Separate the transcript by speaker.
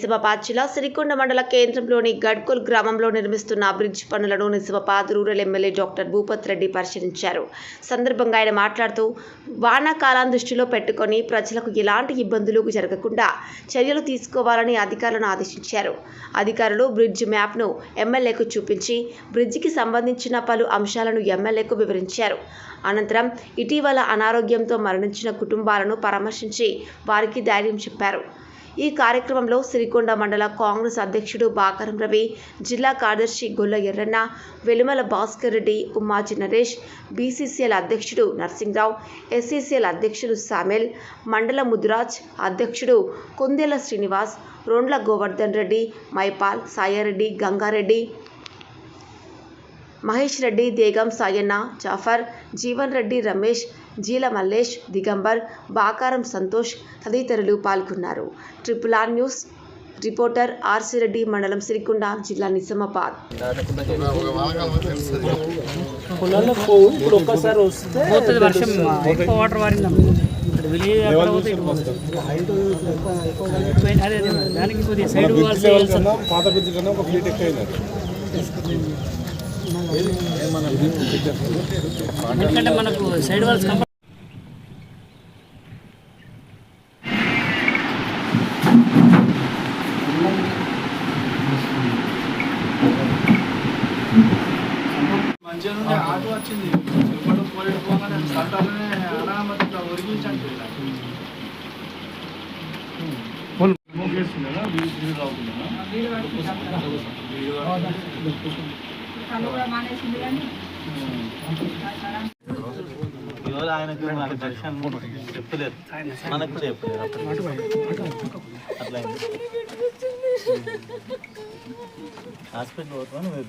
Speaker 1: నిజామాబాద్ జిల్లా సిరికొండ మండల కేంద్రంలోని గడ్కోల్ గ్రామంలో నిర్మిస్తున్న బ్రిడ్జ్ పనులను Nizamabad rural MLA doctor Bhupath Reddy పరిశీలించారు. సందర్భంగా ఆయన మాట్లాడుతూ వానాకాలం దృష్టిలో పెట్టుకొని ప్రజలకు ఎలాంటి ఇబ్బందులు జరగకుండా చర్యలు తీసుకోవాలని అధికారులను ఆదేశించారు. అధికారులు బ్రిడ్జ్ మ్యాప్ను ఎమ్మెల్యేకు చూపించి బ్రిడ్జికి సంబంధించిన పలు అంశాలను ఎమ్మెల్యేకు వివరించారు. అనంతరం ఇటీవల అనారోగ్యంతో మరణించిన కుటుంబాలను పరామర్శించి వారికి ధైర్యం చెప్పారు. ఈ కార్యక్రమంలో సిరికొండ మండల కాంగ్రెస్ అధ్యక్షుడు బాకరం రవి జిల్లా కార్యదర్శి గొల్ల ఎర్రన్న వెలుమల భాస్కర్ రెడ్డి ఉమ్మాజీ నరేష్ బీసీసీఎల్ అధ్యక్షుడు నర్సింగ్రావు ఎస్సీసీఎల్ అధ్యక్షుడు సామెల్ మండల ముద్రాజ్ అధ్యక్షుడు కుందేల శ్రీనివాస్ రోండ్ల గోవర్ధన్ రెడ్డి మైపాల్ సాయారెడ్డి గంగారెడ్డి మహేష్ రెడ్డి దేగం సాయన్న జాఫర్ జీవన్ రెడ్డి రమేష్ జీల మల్లేష్ దిగంబర్ బాకారం సంతోష్ తదితరులు పాల్గొన్నారు. Triple R news reporter RC Reddy మండలం సిరికొండ జిల్లా నిజామాబాద్.
Speaker 2: వర్షం. ఎక్కువ వాటర్. దానికి కొద్దిగా సైడ్ వాల్స్
Speaker 3: పాత బ్రిడ్జ్ కన్నా ఒక ఎక్కువ
Speaker 2: ఎందుకంటే మనకు సైడ్ వాల్స్ కంపల్
Speaker 4: మంచిగా నుండి ఆటో వచ్చింది. ఎప్పుడు పోలేడు పోగానే సంటాలనే అనామతి ఒరిగించండి
Speaker 5: ఇవాళ ఆయనకు మనకు దర్శనం చెప్పలేదు. మనకు కూడా చెప్పలేదు. అట్లా హాస్పిటల్ పోతామని